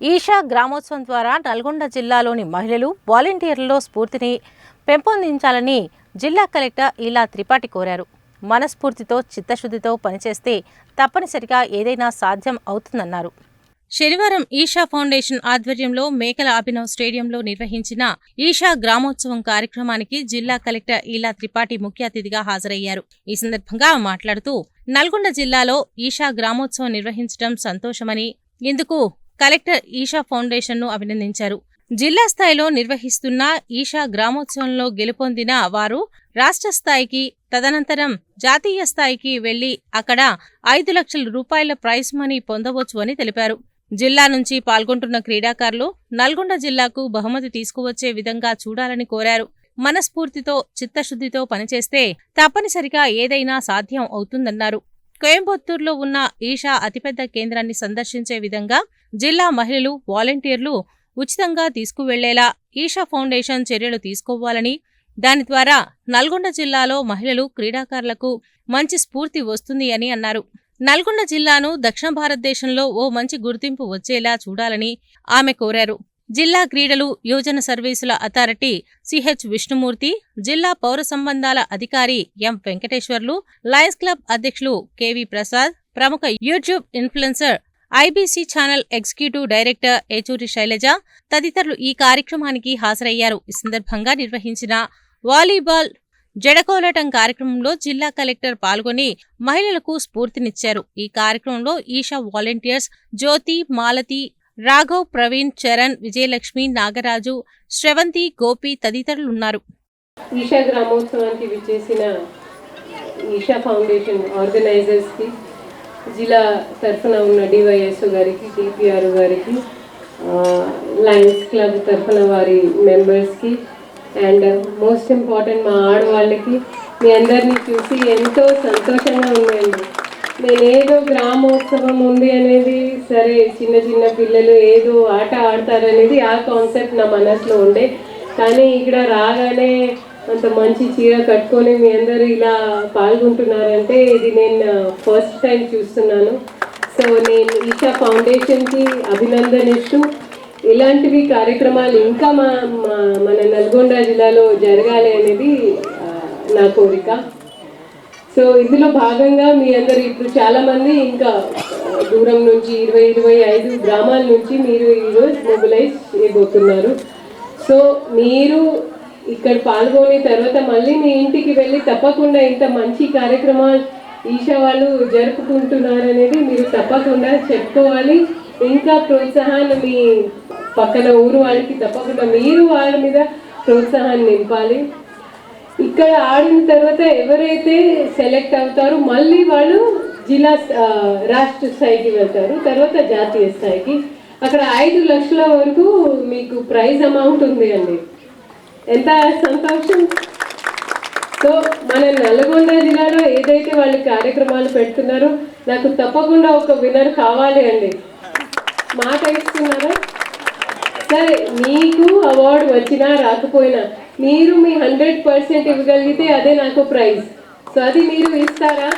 ఈషా గ్రామోత్సవం ద్వారా నల్గొండ జిల్లాలోని మహిళలు వాలంటీర్లలో స్ఫూర్తిని పెంపొందించాలని జిల్లా కలెక్టర్ ఇలా త్రిపాఠి కోరారు. మనస్ఫూర్తితో చిత్తశుద్ధితో పనిచేస్తే తప్పనిసరిగా ఏదైనా సాధ్యం అవుతుందన్నారు. శనివారం ఈషా ఫౌండేషన్ ఆధ్వర్యంలో మేకల అభినవ్ స్టేడియంలో నిర్వహించిన ఈషా గ్రామోత్సవం కార్యక్రమానికి జిల్లా కలెక్టర్ ఈలా త్రిపాఠి ముఖ్య అతిథిగా హాజరయ్యారు. ఈ సందర్భంగా మాట్లాడుతూ నల్గొండ జిల్లాలో ఈషా గ్రామోత్సవం నిర్వహించడం సంతోషమని ఇందుకు కలెక్టర్ ఈషా ఫౌండేషన్ను అభినందించారు. జిల్లా స్థాయిలో నిర్వహిస్తున్న ఈషా గ్రామోత్సవంలో గెలుపొందిన వారు రాష్ట్ర స్థాయికి తదనంతరం జాతీయ స్థాయికి వెళ్ళి అక్కడ ఐదు లక్షల రూపాయల ప్రైజ్ మనీ పొందవచ్చు అని తెలిపారు. జిల్లా నుంచి పాల్గొంటున్న క్రీడాకారులు నల్గొండ జిల్లాకు బహుమతి తీసుకువచ్చే విధంగా చూడాలని కోరారు. మనస్ఫూర్తితో చిత్తశుద్ధితో పనిచేస్తే తప్పనిసరిగా ఏదైనా సాధ్యం అవుతుందన్నారు. కోయంబత్తూరులో ఉన్న ఈషా అతిపెద్ద కేంద్రాన్ని సందర్శించే విధంగా జిల్లా మహిళలు వాలంటీర్లు ఉచితంగా తీసుకువెళ్ళేలా ఈషా ఫౌండేషన్ చర్యలు తీసుకోవాలని దాని ద్వారా నల్గొండ జిల్లాలో మహిళలు క్రీడాకారులకు మంచి స్ఫూర్తి వస్తుంది అని అన్నారు. నల్గొండ జిల్లాను దక్షిణ భారతదేశంలో ఓ మంచి గుర్తింపు వచ్చేలా చూడాలని ఆమె కోరారు. జిల్లా క్రీడలు యువజన సర్వీసుల అథారిటీ సిహెచ్ విష్ణుమూర్తి జిల్లా పౌర సంబంధాల అధికారి ఎం వెంకటేశ్వర్లు లయన్స్ క్లబ్ అధ్యక్షులు KV Prasad Prasad YouTube influencer IBC channel executive director Yechuri Shailaja తదితరులు ఈ కార్యక్రమానికి హాజరయ్యారు. ఈ సందర్భంగా నిర్వహించిన వాలీబాల్ జడకోలటం కార్యక్రమంలో జిల్లా కలెక్టర్ పాల్గొని మహిళలకు స్ఫూర్తినిచ్చారు. ఈ కార్యక్రమంలో ఈషా వాలంటీర్స్ జ్యోతి మాలతి రాఘవ్ ప్రవీణ్ చరణ్ విజయలక్ష్మి నాగరాజు శ్రవంతి గోపి తదితరులున్నారు. ఈషా గ్రామోత్సవానికి విచ్చేసిన ఈషా ఫౌండేషన్ ఆర్గనైజర్స్కి జిల్లా తరఫున ఉన్న డివైఎస్ గారికి టీపీఆర్ గారికి లయన్స్ క్లబ్ తరఫున వారి మెంబర్స్కి అండ్ మోస్ట్ ఇంపార్టెంట్ మా ఆడవాళ్ళకి మీ అందరినీ చూసి ఎంతో సంతోషంగా ఉందండి. నేను ఏదో గ్రామోత్సవం ఉంది అనేది సరే చిన్న చిన్న పిల్లలు ఏదో ఆట ఆడతారనేది ఆ కాన్సెప్ట్ నా మనసులో ఉండే. కానీ ఇక్కడ రాగానే అంత మంచి చీర కట్టుకొని మీ అందరూ ఇలా పాల్గొంటున్నారంటే ఇది నేను ఫస్ట్ టైం చూస్తున్నాను. సో నేను ఈషా ఫౌండేషన్కి అభినందనిస్తూ ఇలాంటివి కార్యక్రమాలు ఇంకా మా మన నల్గొండ జిల్లాలో జరగాలి అనేది నా కోరిక. సో ఇందులో భాగంగా మీ అందరు ఇప్పుడు చాలా మంది ఇంకా దూరం నుంచి ఇరవై ఇరవై ఐదు గ్రామాల నుంచి మీరు ఈరోజు మొబిలైజ్ చేయబోతున్నారు. సో మీరు ఇక్కడ పాల్గొని తర్వాత మళ్ళీ మీ ఇంటికి వెళ్ళి తప్పకుండా ఇంత మంచి కార్యక్రమాలు ఈషా వాళ్ళు జరుపుకుంటున్నారు అనేది మీరు తప్పకుండా చెప్పుకోవాలి. ఇంకా ప్రోత్సాహాన్ని మీ పక్కన ఊరు వాళ్ళకి తప్పకుండా మీరు వాళ్ళ మీద ప్రోత్సాహాన్ని నింపాలి. ఇక్కడ ఆడిన తర్వాత ఎవరైతే సెలెక్ట్ అవుతారో మళ్ళీ వాళ్ళు జిల్లా రాష్ట్ర స్థాయికి వెళ్తారు. తర్వాత జాతీయ స్థాయికి. అక్కడ ఐదు లక్షల వరకు మీకు ప్రైజ్ అమౌంట్ ఉంది అండి. ఎంత సంతోషం. సో మన నల్గొండ జిల్లాలో ఏదైతే వాళ్ళు కార్యక్రమాలు పెడుతున్నారో నాకు తప్పకుండా ఒక విన్నర్ కావాలి అండి. మాట ఇస్తున్నారా? సరే మీకు అవార్డు వచ్చినా రాకపోయినా మీరు మీ హండ్రెడ్ పర్సెంట్ ఇవ్వగలిగితే అదే నాకు ప్రైజ్ సో అది మీరు ఇస్తారా?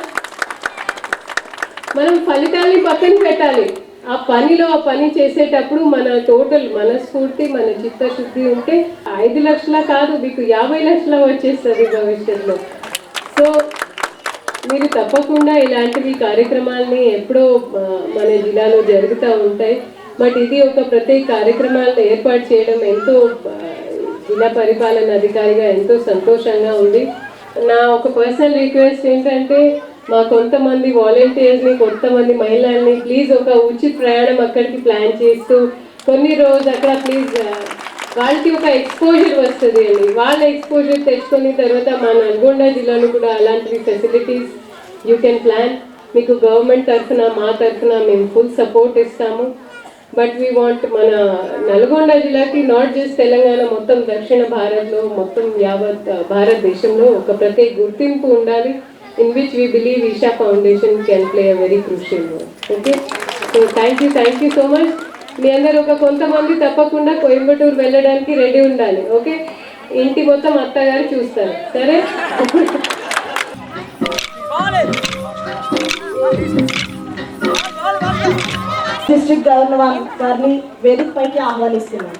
మనం ఫలితాన్ని పక్కన పెట్టాలి. ఆ పనిలో ఆ పని చేసేటప్పుడు మన టోటల్ మనస్ఫూర్తి మన చిత్తశుద్ధి ఉంటే ఐదు లక్షల కాదు మీకు యాభై లక్షల వచ్చేస్తుంది భవిష్యత్తులో. సో మీరు తప్పకుండా ఇలాంటివి కార్యక్రమాల్ని ఎప్పుడో మన జిల్లాలో జరుగుతూ ఉంటాయి. బట్ ఇది ఒక ప్రతి కార్యక్రమాలను ఏర్పాటు చేయడం ఎంతో జిల్లా పరిపాలన అధికారిగా ఎంతో సంతోషంగా ఉంది. నా ఒక పర్సనల్ రిక్వెస్ట్ ఏంటంటే మా కొంతమంది వాలంటీర్స్ని కొంతమంది మహిళల్ని ప్లీజ్ ఒక ఉచిత ప్రయాణం అక్కడికి ప్లాన్ చేస్తూ కొన్ని రోజు అక్కడ ప్లీజ్ వాళ్ళకి ఒక ఎక్స్పోజర్ వస్తుంది అండి. వాళ్ళ ఎక్స్పోజర్ తెచ్చుకొని తర్వాత మా నల్గొండ జిల్లాలో కూడా అలాంటి ఫెసిలిటీస్ యూ కెన్ ప్లాన్ మీకు గవర్నమెంట్ తరఫున మా తరఫున మేము ఫుల్ సపోర్ట్ ఇస్తాము. బట్ వీ వాంట్ మన నల్గొండ జిల్లాకి నాట్ జస్ట్ తెలంగాణ మొత్తం దక్షిణ భారత్లో మొత్తం యావత్ భారతదేశంలో ఒక ప్రత్యేక గుర్తింపు ఉండాలి in which we believe Isha Foundation can play a very crucial role okay so thank you thank you so much మీ అందరు ఒక కొంతమంది తప్పకుండా కోయంబటూరు వెళ్ళడానికి రెడీ ఉండాలి ఓకే ఇంటి మొత్తం అత్తగారు చూస్తారు సరే? డిస్ట్రిక్ట్ గవర్నర్ గారిని వేదిక పైకి ఆహ్వానిస్తున్నాను.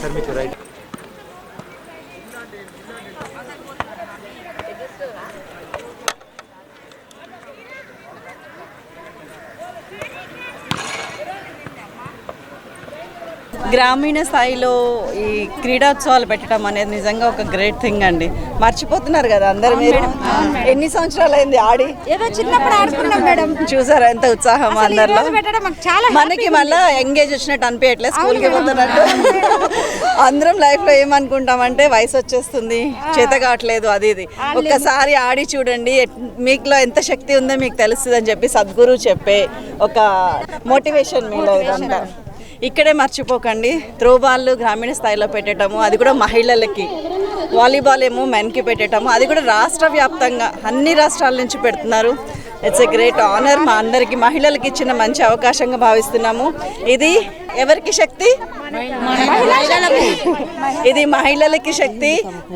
సార్ మీకు రైట్ గ్రామీణ స్థాయిలో ఈ క్రీడోత్సవాలు పెట్టడం అనేది నిజంగా ఒక గ్రేట్ థింగ్ అండి. మర్చిపోతున్నారు కదా అందరు మీరు. ఎన్ని సంవత్సరాలు అయింది ఆడి? ఏదో చిన్నప్పుడు ఆడుకున్నాం మేడం. చూసారా ఎంత ఉత్సాహం అందరిలో? మనకి మళ్ళీ ఎంగేజ్ వచ్చినట్టు అనిపించట్లేదు స్కూల్కి పోతున్నట్టు. అందరం లైఫ్లో ఏమనుకుంటామంటే వయసు వచ్చేస్తుంది చేత కావట్లేదు అది ఇది. ఒక్కసారి ఆడి చూడండి మీకులో ఎంత శక్తి ఉందో మీకు తెలుస్తుంది అని చెప్పి సద్గురు చెప్పే ఒక మోటివేషన్ మీలో ఇదంతా. ఇక్కడే మర్చిపోకండి. త్రోబాల్ గ్రామీణ స్థాయిలో పెట్టడము అది కూడా మహిళలకి. వాలీబాల్ ఏమో మెన్కి పెట్టడము అది కూడా రాష్ట్ర వ్యాప్తంగా అన్ని రాష్ట్రాల నుంచి పెడుతున్నారు. ఇట్స్ ఎ గ్రేట్ ఆనర్ మా అందరికి మహిళలకి ఇచ్చిన మంచి అవకాశంగా భావిస్తున్నాము. ఇది ఎవరికి శక్తి? ఇది మహిళలకి శక్తి.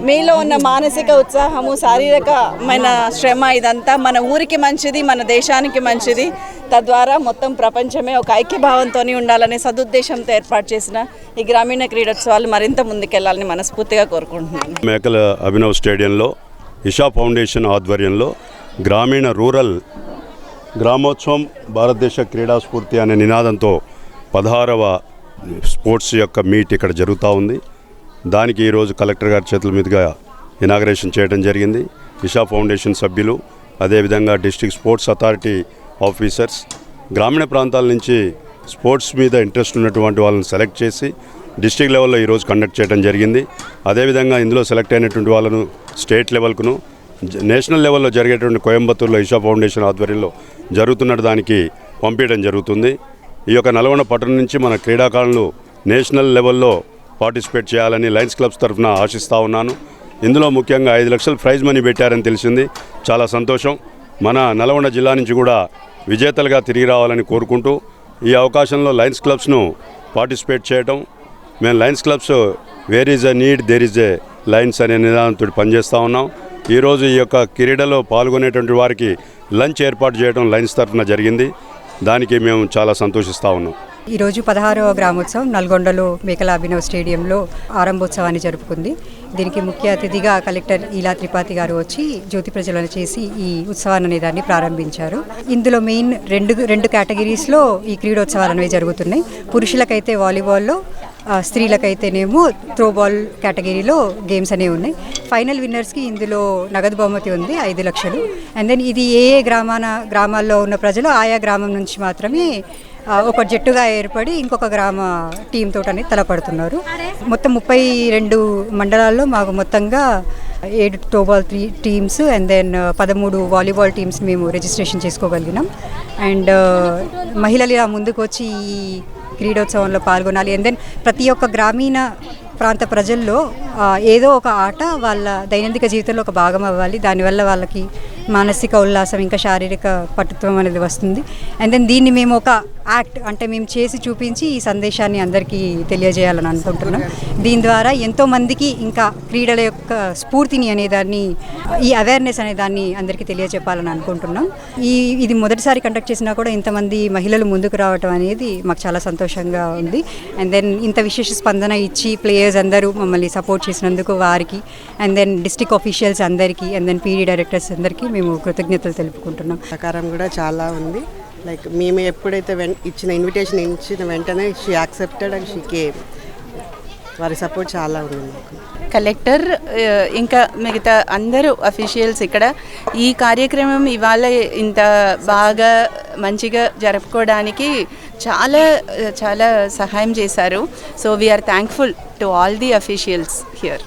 మీలో ఉన్న మానసిక ఉత్సాహము శారీరకమైన శ్రమ ఇదంతా మన ఊరికి మంచిది మన దేశానికి మంచిది. తద్వారా మొత్తం ప్రపంచమే ఒక ఐక్యభావంతో ఉండాలనే సదుద్దేశంతో ఏర్పాటు చేసిన ఈ గ్రామీణ క్రీడోత్సవాలు మరింత ముందుకెళ్ళాలని మనస్ఫూర్తిగా కోరుకుంటున్నాను. మేకల అభినవ్ స్టేడియంలో ఇషా ఫౌండేషన్ ఆధ్వర్యంలో గ్రామీణ రూరల్ గ్రామోత్సవం భారతదేశ క్రీడా స్ఫూర్తి అనే నినాదంతో పదహారవ స్పోర్ట్స్ యొక్క మీట్ ఇక్కడ జరుగుతూ ఉంది. దానికి ఈరోజు కలెక్టర్ గారి చేతుల మీదుగా ఇనాగరేషన్ చేయడం జరిగింది. ఇషా ఫౌండేషన్ సభ్యులు అదేవిధంగా డిస్ట్రిక్ట్ స్పోర్ట్స్ అథారిటీ ఆఫీసర్స్ గ్రామీణ ప్రాంతాల నుంచి స్పోర్ట్స్ మీద ఇంట్రెస్ట్ ఉన్నటువంటి వాళ్ళని సెలెక్ట్ చేసి డిస్ట్రిక్ట్ లెవెల్లో ఈరోజు కండక్ట్ చేయడం జరిగింది. అదేవిధంగా ఇందులో సెలెక్ట్ అయినటువంటి వాళ్ళను స్టేట్ లెవెల్కును నేషనల్ లెవెల్లో జరిగేటువంటి కోయంబత్తూరులో ఇషా ఫౌండేషన్ ఆధ్వర్యంలో జరుగుతున్న దానికి పంపించడం జరుగుతుంది. ఈ యొక్క నల్గొండ పట్టణం నుంచి మన క్రీడాకారులు నేషనల్ లెవెల్లో పార్టిసిపేట్ చేయాలని లయన్స్ క్లబ్స్ తరఫున ఆశిస్తూ ఉన్నాను. ఇందులో ముఖ్యంగా ఐదు లక్షలు ప్రైజ్ మనీ పెట్టారని తెలిసింది. చాలా సంతోషం. మన నల్గొండ జిల్లా నుంచి కూడా విజేతలుగా తిరిగి రావాలని కోరుకుంటూ ఈ అవకాశంలో లయన్స్ క్లబ్స్ను పార్టిసిపేట్ చేయటం. మేము Lions Clubs where is a need there is a Lions అనే నిదానంతో పనిచేస్తూ ఉన్నాం. ఈరోజు ఈ యొక్క క్రీడలో పాల్గొనేటువంటి వారికి లంచ్ ఏర్పాటు చేయడం లైన్స్ తరఫున జరిగింది. దానికి మేము చాలా సంతోషిస్తూ ఉన్నాం. ఈరోజు పదహారవ గ్రామోత్సవం నల్గొండలో మేకల అభినవ్ స్టేడియంలో ఆరంభోత్సవాన్ని జరుపుకుంది. దీనికి ముఖ్య అతిథిగా కలెక్టర్ ఈలా త్రిపాఠి గారు వచ్చి జ్యోతి ప్రజ్వలన చేసి ఈ ఉత్సవాన్ని అనే దాన్ని ప్రారంభించారు. ఇందులో మెయిన్ రెండు రెండు కేటగిరీస్లో ఈ క్రీడోత్సవాలు అనేవి జరుగుతున్నాయి. పురుషులకైతే వాలీబాల్లో స్త్రీలకైతేనేమో త్రోబాల్ కేటగిరీలో గేమ్స్ అనేవి ఉన్నాయి. ఫైనల్ విన్నర్స్కి ఇందులో నగదు బహుమతి ఉంది ఐదు లక్షలు. అండ్ దెన్ ఇది ఏ ఏ గ్రామాన గ్రామాల్లో ఉన్న ప్రజలు ఆయా గ్రామం నుంచి మాత్రమే ఒక జట్టుగా ఏర్పడి ఇంకొక గ్రామ టీం తోటి అనేది తలపడుతున్నారు. మొత్తం ముప్పై రెండు మండలాల్లో మాకు మొత్తంగా ఏడు throwball three teams and then పదమూడు వాలీబాల్ టీమ్స్ మేము రిజిస్ట్రేషన్ చేసుకోగలిగినాం. అండ్ మహిళలు ఇలా ముందుకు వచ్చి ఈ క్రీడోత్సవంలో పాల్గొనాలి. అండ్ దెన్ ప్రతి ఒక్క గ్రామీణ ప్రాంత ప్రజల్లో ఏదో ఒక ఆట వాళ్ళ దైనందిక జీవితంలో ఒక భాగం అవ్వాలి. దానివల్ల వాళ్ళకి మానసిక ఉల్లాసం ఇంకా శారీరక పటుత్వం అనేది వస్తుంది. అండ్ దెన్ దీన్ని మేము ఒక యాక్ట్ అంటే మేము చేసి చూపించి ఈ సందేశాన్ని అందరికీ తెలియజేయాలని అనుకుంటున్నాం. దీని ద్వారా ఎంతో మందికి ఇంకా క్రీడల యొక్క స్ఫూర్తిని అనేదాన్ని ఈ అవేర్నెస్ అనే దాన్ని అందరికీ తెలియజెప్పాలని అనుకుంటున్నాం. ఈ ఇది మొదటిసారి కండక్ట్ చేసినా కూడా ఇంతమంది మహిళలు ముందుకు రావటం అనేది మాకు చాలా సంతోషంగా ఉంది. అండ్ దెన్ ఇంత విశేష స్పందన ఇచ్చి ప్లేయర్స్ అందరూ మమ్మల్ని సపోర్ట్ చేసినందుకు వారికి అండ్ దెన్ డిస్టిక్ ఆఫీషియల్స్ అందరికీ అండ్ దెన్ పీడీ డైరెక్టర్స్ అందరికీ మేము కృతజ్ఞతలు తెలుపుకుంటున్నాం. సహకారం కూడా చాలా ఉంది. లైక్ మేము ఎప్పుడైతే వెన్ ఇచ్చిన ఇన్విటేషన్ ఇచ్చిన వెంటనే she accepted and she came వారి సపోర్ట్ చాలా ఉంది మాకు. కలెక్టర్ uh, ఇంకా మిగతా అందరూ అఫీషియల్స్ ఇక్కడ ఈ కార్యక్రమం ఇవాళ ఇంత బాగా మంచిగా జరుపుకోవడానికి చాలా చాలా సహాయం చేశారు. So we are thankful to all the officials here